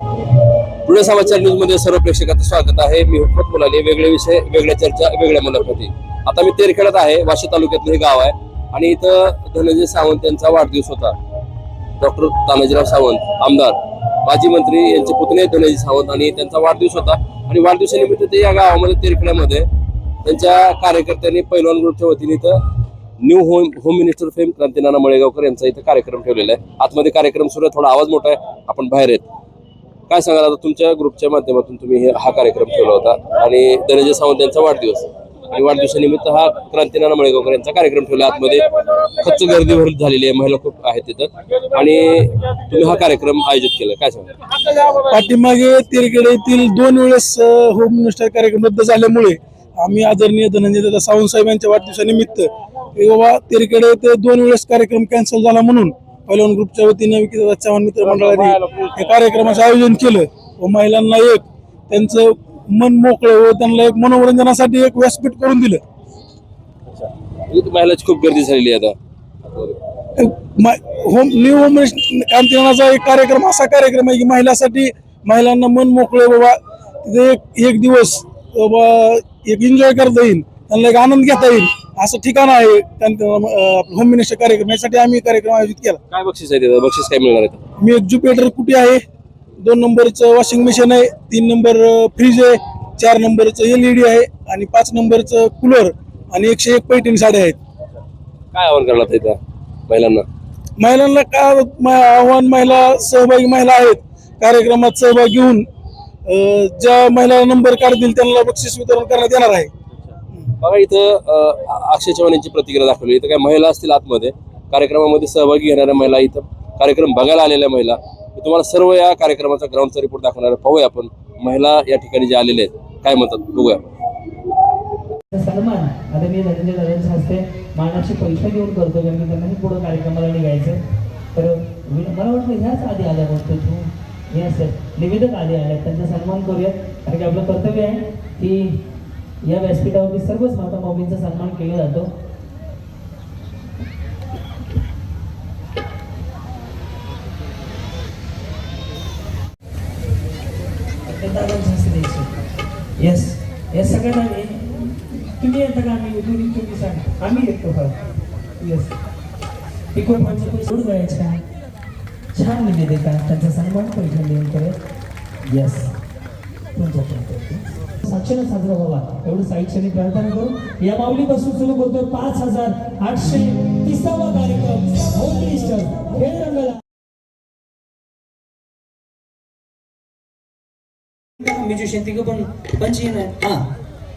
पुणे समाचार न्यूजमध्ये सर्व प्रेक्षकांचं स्वागत आहे. मी हुकमत मुलानी वेगळे विषय वेगळ्या चर्चा वेगळ्या मुलाखती. आता मी तेरखेड्यात आहे. वाशी तालुक्यातलं हे गाव आहे. आणि इथं धनंजय सावंत यांचा वाढदिवस होता. डॉक्टर तानाजीराव सावंत आमदार. माजी मंत्री यांचे पुतणे धनंजय सावंत आणि त्यांचा वाढदिवस होता. आणि वाढदिवसानिमित्त ते या गावामध्ये तेरखेड्यामध्ये त्यांच्या कार्यकर्त्यांनी पैलवान ग्रुपच्या वतीने इथं new home home minister fame Krantinana Malegaonkar यांचा इथं कार्यक्रम ठेवलेला आहे. आतमध्ये कार्यक्रम सुरू आहे. थोडा आवाज मोठा आहे. आपण बाहेर आहेत काय सांगाल आता तुमच्या ग्रुपच्या माध्यमातून तुम्ही हे- हा कार्यक्रम ठेवला होता आणि धनंजय सावंत यांचा वाढदिवस. आणि वाढदिवसानिमित्त हा क्रांतीनाना मळेगावकर यांचा कार्यक्रम ठेवला. आतमध्ये खच्च गर्दी भर झालेली आहे. महिला खूप आहेत तिथं. आणि तुम्ही हा कार्यक्रम आयोजित केला. काय सांगा पाठीमागे तिरखेडे येथील दोन वेळेस होम मिनिस्टर कार्यक्रम रद्द झाल्यामुळे आम्ही आदरणीय धनंजय दादा सावंत साहेब यांच्या वाढदिवसानिमित्त बाबा तिरखेडे येथे दोन वेळेस कार्यक्रम कॅन्सल झाला म्हणून पैलवान ग्रुपच्या वतीने चव्हाण मित्र मंडळाने हे कार्यक्रमाचं आयोजन केलं. व महिलांना एक त्यांचं मन मोकळं व त्यांना एक मनोरंजनासाठी एक व्यासपीठ करून दिलं. इथं महिलाची खूप गर्दी झालेली आहे आता. होम न्यू होम क्रांतीनाचा एक कार्यक्रम असा कार्यक्रम आहे की महिलासाठी महिलांना मन मोकळे बाबा तिथे एक एक दिवस बाबा एक एन्जॉय करता येईल. त्यांना एक आनंद घेता येईल. असं ठिकाण आहे. होम मिनिस्टर कार्यक्रम यासाठी आम्ही कार्यक्रम आयोजित केला. काय बक्षीस आहे बक्षीस काय मिळणार आहे मी एक ज्युपिटर कुटी आहे? दोन नंबरचं वॉशिंग मशीन आहे. तीन नंबर फ्रीज आहे. चार नंबरचं एलईडी आहे. आणि पाच नंबरचं कूलर आणि एकशे एक पैठणी साड्या आहेत. काय आवाहन करणार इथं महिलांना? महिलांना का म- आव्हान महिला सहभागी महिला आहेत? कार्यक्रमात सहभाग घेऊन अं, ज्या महिला नंबर काढतील त्यांना बक्षीस वितरण करण्यात येणार आहे. बघा इथं अक्षय चव्हाण यांची प्रतिक्रिया दाखवली. इथं काय महिला असतील आतमध्ये. कार्यक्रमामध्ये सहभागी घेणाऱ्या महिला इथं. कार्यक्रम बघायला आलेल्या महिला. मी तुम्हाला सर्व या कार्यक्रमाचा ग्राउंडचा रिपोर्ट दाखवणार पाहूया आपण महिला या ठिकाणी जे आलेले आहेत. काय म्हणतात बघूया. सन्मान. आता मी धनंजय दादांच्या हस्ते मानाचे पैसे घेऊन करतो कारण की त्यांनाही पुढं कार्यक्रमाला निघायचं तर मला वाटलं ह्याच आधी आल्या वाटतं तू हे असेल. निवेदक आले आल्या. त्यांचा सन्मान करूया. कारण की आपलं कर्तव्य आहे की या व्यासपीठावरती सर्वच माता माऊलींचा सन्मान केला जातो. दादांच्या हस्ते येस येस सगळ्यांना मी- तुम्ही येता का आम्ही तुम्ही तुम्ही सांगा. आम्ही येतो का येस इकडून म्हणजे पैसे सोड गळ्याच्या छान निवेदिका. त्यांचा सन्मान पैठण देऊन करत येस साक्षीने साजरा व्हावा. एवढं साहित्याने प्रार्थना करू या माऊलीपासून सुरू करतो पाच हजार आठशे तिसावा कार्यक्रम. खेळ रंगाला पण हा.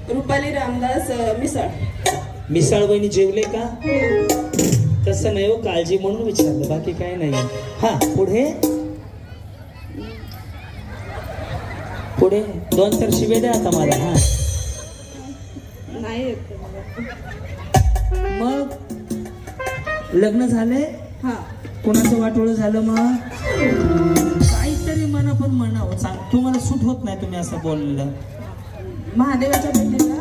रुपाली रामदास मिसळ. मिसाळ वहिनी जेवले का? तसं नाही हो काळजी म्हणून विचारलं बाकी काही नाही. हा पुढे? पुढे दोन चार शिवे द्या आता मला हा. नाही मग लग्न झाले? हा. कोणाचं वाटोळं झालं मग? काहीतरी म्हणा पण म्हणावं सांग तुम्हाला सूट होत नाही तुम्ही असं बोललेलं महादेवाच्या भेटीला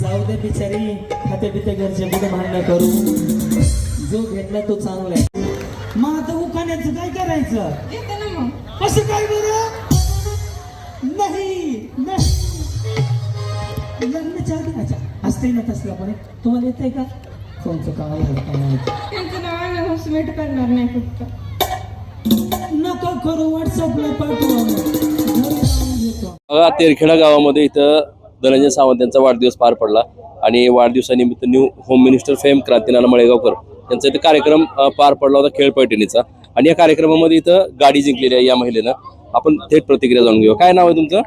जाऊ दे बिचारी खाते पिते घरचे कुठे भांडणं करू? जो घेतला तो चांगला आहे. मग आता उखाण्याचं काय करायचं? येते ना मग. असं काय बरं? नाही नाही. लग्नाच्या आधी अच्छा असते ना तसलं पण. तुम्हाला येत आहे का? तुमचं काय नाही. त्यांचं नाव आम्ही हौसमेट करणार नाही फक्त. नका करू व्हॉट्सअपला पाठवा घरी जाऊन घेतो बघा तेरखेडा गावामध्ये इथं धनंजय सावंत यांचा वाढदिवस पार पडला. आणि वाढदिवसानिमित्त new home minister fame Krantinana Malegaonkar यांचा इथं कार्यक्रम पार पडला होता खेळ पैठणीचा. आणि या कार्यक्रमामध्ये इथं गाडी जिंकलेली आहे या महिलेनं. आपण थेट प्रतिक्रिया जाणून घेऊ काय नाव आहे तुमचं?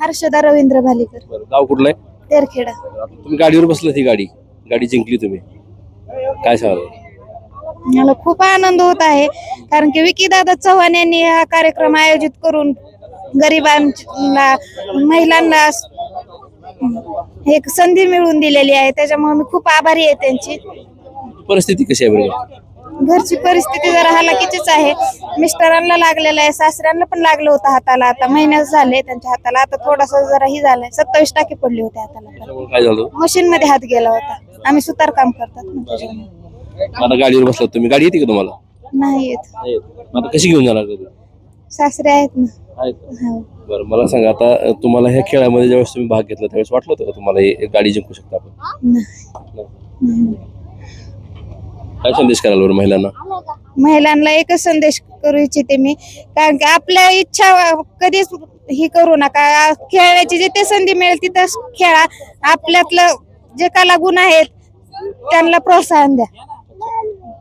हर्षदा रवींद्र भालीकर. बरं गाव कुठलं आहे? तेरखेडा. तुम्ही गाडीवर बसला ती गाडी. गाडी जिंकली तुम्ही. काय सांगाल? मला खूप आनंद होत आहे. कारण की विकीदादा चव्हाण यांनी हा कार्यक्रम आयोजित करून गरिबांना महिलांना एक संधी मिळवून दिलेली आहे त्याच्यामुळे मी खूप आभारी आहे त्यांची. परिस्थिती कशी आहे बरोबर घरची परिस्थिती जरा हालाकीचीच आहे. मिस्टरांना लागलेलं आहे सासऱ्यांना पण लागलं होतं हाताला. आता महिन्यात झाले त्यांच्या हाताला. आता थोडासा जरा ही झालंय. सत्तावीस टाके पडले होते हाताला त्यामुळे काय झालं? मशीन मध्ये हात गेला होता. आम्ही सुतार काम करतात ना त्याच्यामुळे. आता गाडीवर बसलात तुम्ही. गाडी येते का तुम्हाला? नाही येत. आता कशी घेऊन जाणार घरी? सासरे आहेत ना. आहेत हो. बरं मला सांगा आता अ, तुम्हाला ह्या खेळामध्ये ज्यावेळेस तुम्ही भाग घेतला त्यावेळेस वाटलं होतं का तुम्हाला ही गाडी जिंकू शकता आपण? नाही. नाही. काय संदेश कराल बरं महिलांना? महिलांना एकच संदेश करू इच्छिते मी कारण की आपल्या इच्छा कधीच ही करू नका. खेळण्याची जिथे संधी मिळेल तिथं खेळा. आपल्यातलं जे कला गुण आहेत त्यांना प्रोत्साहन द्या.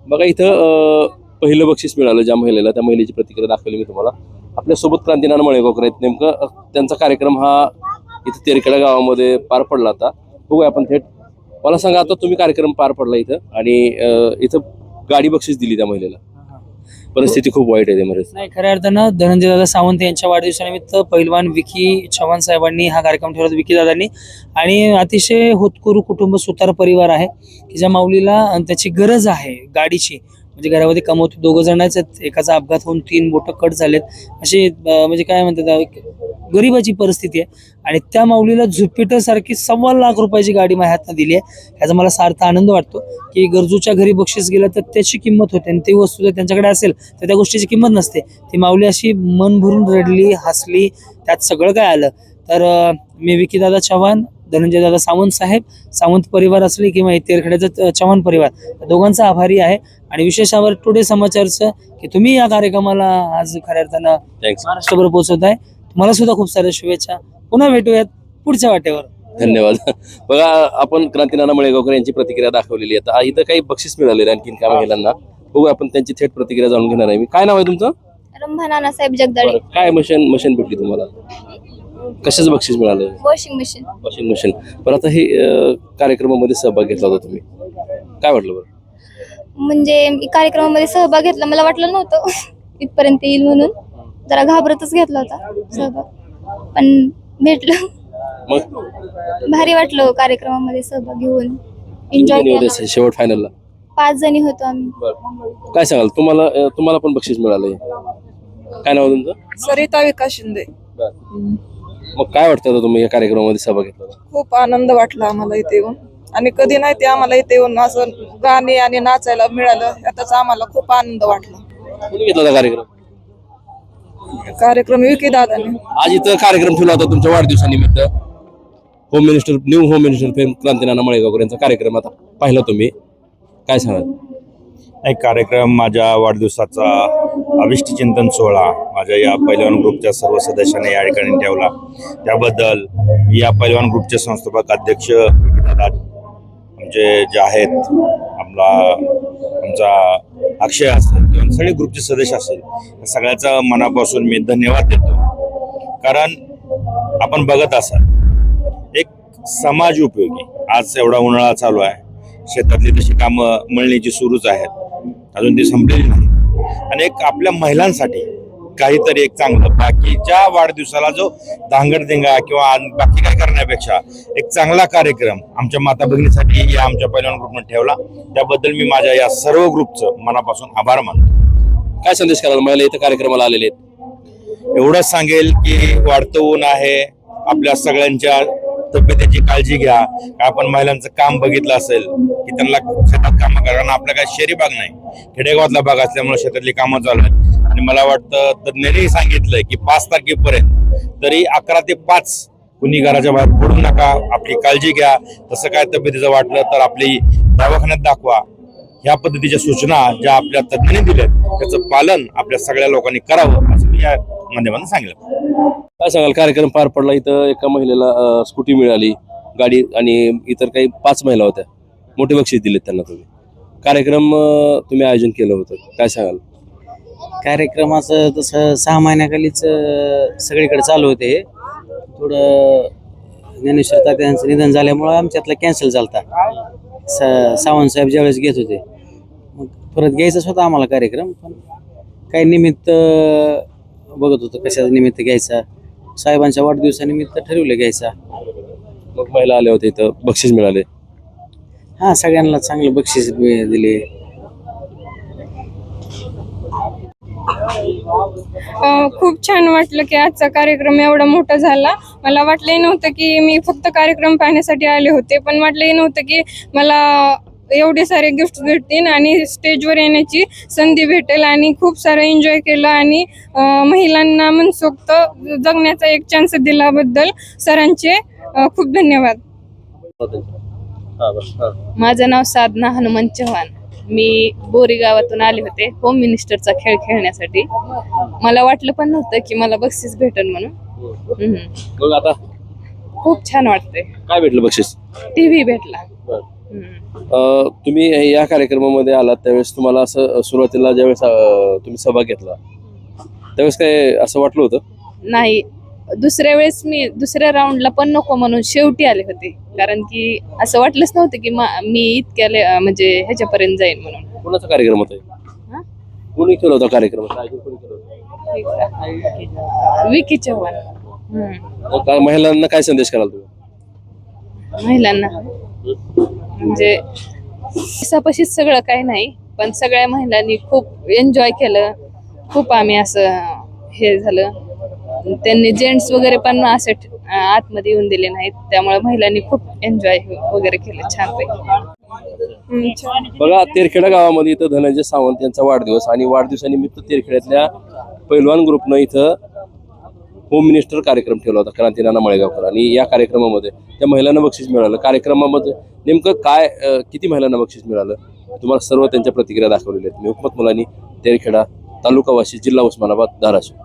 बघा इथं अ, पहिलं बक्षीस मिळालं ज्या महिलेला त्या महिलेची प्रतिक्रिया दाखवली मी तुम्हाला. आपल्यासोबत क्रांतीनाथ मळेगावकर आहेत. नेमकं त्यांचा कार्यक्रम हा इथं तेरखेडा गावामध्ये पार पडला आता. बघूया आपण थेट. मला सांगा आता तुम्ही कार्यक्रम पार पडला इथं आणि इथं गाडी बक्षीस दिली त्या महिलेला. परिस्थिती खूप वाईट आहे त्यामध्ये नाही खऱ्या अर्थानं धनंजय दादा सावंत यांच्या वाढदिवसानिमित्त पहिलवान विकी चव्हाण साहेबांनी हा कार्यक्रम ठेवला होता, विकी दादांनी. आणि अतिशय होतकुरू कुटुंब सुतार परिवार आहे की ज्या माऊलीला त्याची गरज आहे गाडीची म्हणजे घरामध्ये कमवते दोघं जणच आहेत. एकाचा अपघात होऊन तीन बोटं कट झालेत. अशी म्हणजे काय म्हणतात गरीबाची गरिबाची परिस्थिती आहे. आणि त्या माऊलीला झुपिटर सारखी सव्वा लाख रुपयाची गाडी माझ्या हातनं दिली आहे. ह्याचा मला सार्थ आनंद वाटतो की गरजूच्या घरी बक्षीस गेलं तर त्याची किंमत होते. आणि ती वस्तू जर त्यांच्याकडे असेल तर त्या गोष्टीची किंमत नसते. ती माऊली अशी मन भरून रडली हसली त्यात सगळं काय आलं? तर मी विकीदादा चव्हाण धनंजय दादा सावंत साहेब सावंत परिवार असले किंवा हे तेरखेड्याचा चव्हाण परिवार दोघांचा आभारी आहे. आणि विशेषावर टुडे समाचारचं की तुम्ही या कार्यक्रमाला आज खऱ्या अर्थानं महाराष्ट्रभर पोहोचवत आहे. तुम्हाला सुद्धा खूप साऱ्या शुभेच्छा. पुन्हा भेटूयात पुढच्या वाटेवर. धन्यवाद. बघा आपण क्रांतीनाना मळेगावकर यांची प्रतिक्रिया दाखवलेली आहे. आता इथं काही बक्षीस मिळाले आणखीन काय महिलांना बघू आपण त्यांची थेट प्रतिक्रिया जाणून घेणार आहे. मी काय नाव आहे तुमचं? रंभा नानासाहेब जगदाळे. काय मशीन मशीन भेटली तुम्हाला? कशाच बक्षीस मिळालं? Washing machine. Washing machine. पण आता हे अं, कार्यक्रमामध्ये सहभाग घेतला होता तुम्ही. काय वाटलं बरं? म्हणजे मी कार्यक्रमामध्ये सहभाग घेतला. मला वाटलं नव्हतं. इथपर्यंत येईल म्हणून. जरा घाबरतच घेतला होता सहभाग. पण भेटलं. मग? भारी वाटलं कार्यक्रमामध्ये सहभाग घेऊन. किती एन्जॉय होते शेवट फायनलला पाच जणी होतो आम्ही. काय सांगाल? तुम्हाला अं, तुम्हाला पण बक्षीस मिळालंय. काय नाव तुमचं? सरिता विकास शिंदे. मग काय वाटतं आता तुम्ही या कार्यक्रमामध्ये सहभाग घेतला? खूप आनंद वाटला आम्हाला इथे येऊन. आणि कधी नाही ते आम्हाला इथे येऊन असं गाणे आणि नाचायला मिळालं याचा आम्हाला खूप आनंद वाटला. कोणी घेतला होता कार्यक्रम? कार्यक्रम विकी दादाने. आज इथं कार्यक्रम ठेवला होता तुमच्या वाढदिवसानिमित्त. Home minister new home minister fame Krantinana Malegaonkar यांचा कार्यक्रम आता पाहिला तुम्ही. काय सांगाल? एक कार्यक्रम माझ्या वाढदिवसाचा अविष्ट चिंतन सोहळा माझ्या या पैलवान ग्रुपच्या सर्व सदस्यांनी या ठिकाणी ठेवला. त्याबद्दल या पैलवान ग्रुपचे संस्थापक अध्यक्ष आमचे जे आहेत आपला आमचा अक्षय असेल किंवा सगळे ग्रुपचे सदस्य असेल सगळ्याचा मनापासून मी धन्यवाद देतो. कारण आपण बघत असाल एक समाज उपयोगी. आज एवढा उन्हाळा चालू आहे. शेतातली तशी कामं मळणीची सुरूच आहेत. अजून ती संपलेली नाही. आणि एक आपल्या महिलांसाठी काहीतरी एक चांगलं बाकीच्या वाढदिवसाला जो धांगडधिंगा किंवा बाकी काय करण्यापेक्षा एक चांगला कार्यक्रम आमच्या माता भगिनीसाठी या आमच्या पहिल्या ग्रुपने ठेवला. त्याबद्दल मी माझ्या या सर्व ग्रुपचं मनापासून आभार मानतो. काय संदेश कराल महिला इथं कार्यक्रमाला आलेले आहेत. एवढंच सांगेल की वाढतं ऊन आहे. आपल्या सगळ्यांच्या तब्येतीची काळजी घ्या. आपण महिलांचं काम बघितलं असेल की त्यांना शेतात कामं करा कारण आपल्या काय शहरी भाग नाही. खेडेगावातला भाग असल्यामुळे शेतातली कामं चालू आहेत. आणि मला वाटतं तज्ज्ञांनीही सांगितलंय की पाच तारखेपर्यंत तरी अकरा ते पाच कुणी घराच्या बाहेर पडू नका. आपली काळजी घ्या. तसं काय तब्येतीचं वाटलं तर आपली दवाखान्यात दाखवा. ह्या पद्धतीच्या सूचना ज्या आपल्या तज्ज्ञांनी दिल्यात त्याचं पालन आपल्या सगळ्या लोकांनी करावं असं मी या माध्यमातून सांगितलं. काय सांगाल? कार्यक्रम पार पडला इथं एका महिलेला अं, स्कूटी मिळाली गाडी आणि इतर काही पाच महिला होत्या. मोठे बक्षीस दिलेत त्यांना तुम्ही. कार्यक्रम अं, तुम्ही आयोजन केलं होतं. काय सांगाल? कार्यक्रमाचं तसं सहा महिन्याखालीच अं, सगळीकडे चालू होते. हे. थोडं ज्ञानेश्वर तात्यांचं निधन झाल्यामुळं आमच्यातला कॅन्सल झालता. सा सावंतसाहेब ज्यावेळेस घेत होते. मग परत घ्यायचाच होता आम्हाला कार्यक्रम पण काही निमित्त अं, बघत होतो कशाचं निमित्त घ्यायचा. साहेबांच्या वाढदिवसानिमित्त ठरवलं घ्यायचा. मग महिला आल्या होत्या इथं बक्षीस मिळाले. हां सगळ्यांना चांगलं बक्षीस दिले. अ, खूप छान वाटलं की आजचा कार्यक्रम एवढा मोठा झाला. मला वाटलंही नव्हतं की मी फक्त कार्यक्रम पाहण्यासाठी आले होते पण वाटलंही नव्हतं की मला एवढे सारे गिफ्ट भेटतील आणि स्टेजवर येण्याची संधी भेटेल आणि खूप सारं एन्जॉय केलं आणि महिलांना मनसोक्त जगण्याचा एक चान्स दिल्याबद्दल सरांचे खूप धन्यवाद. बस. माझं नाव साधना हनुमान चव्हाण. मी बोरी गावातून आले होते होम मिनिस्टरचा खेळ खेळण्यासाठी. मला वाटलं पण नव्हतं की मला बक्षीस भेटेल म्हणून. खूप छान वाटतंय. काय भेटलं बक्षीस? टीव्ही भेटला. तुम्ही या कार्यक्रमामध्ये आलात त्यावेळेस तुम्हाला असं सुरुवातीला ज्यावेळेस तुम्ही सहभाग घेतला त्यावेळेस काय असं वाटलं होतं? नाही. दुसऱ्या वेळेस मी दुसऱ्या राऊंडला पण नको म्हणून शेवटी आले होते. कारण की असं वाटलंच नव्हतं की मा- इतक्या ले- म्हणजे ह्याच्यापर्यंत जाईन म्हणून. कोणाचा कार्यक्रम होता? कोणी केला होता कार्यक्रम? विकी चव्हाण. महिलांना काय संदेश कराल तुम्ही? महिलांना? म्हणजे दिसापाशीच सगळं काही नाही पण सगळ्या महिलांनी खूप एन्जॉय केलं. खूप आम्ही असं हे झालं. त्यांनी जेंट्स वगैरे पण असे आतमध्ये येऊन दिले नाहीत. त्यामुळे महिलांनी खूप एन्जॉय वगैरे केलं छानपैकी. बघा तेरखेडा गावामध्ये इथं धनंजय सावंत यांचा वाढदिवस आणि वाढदिवसानिमित्त तेरखेड्यातल्या पैलवान ग्रुपनं इथं होम मिनिस्टर कार्यक्रम ठेवला होता क्रांतीनाना मळेगावकर. आणि या कार्यक्रमामध्ये त्या महिलांना बक्षीस मिळालं. कार्यक्रमामध्ये नेमकं काय किती महिलांना बक्षीस मिळालं? तुम्हाला सर्व त्यांच्या प्रतिक्रिया दाखवलेल्या आहेत. मी हुकमत मुलांनी तेरखेडा तालुका वाशी जिल्हा उस्मानाबाद धाराशिव.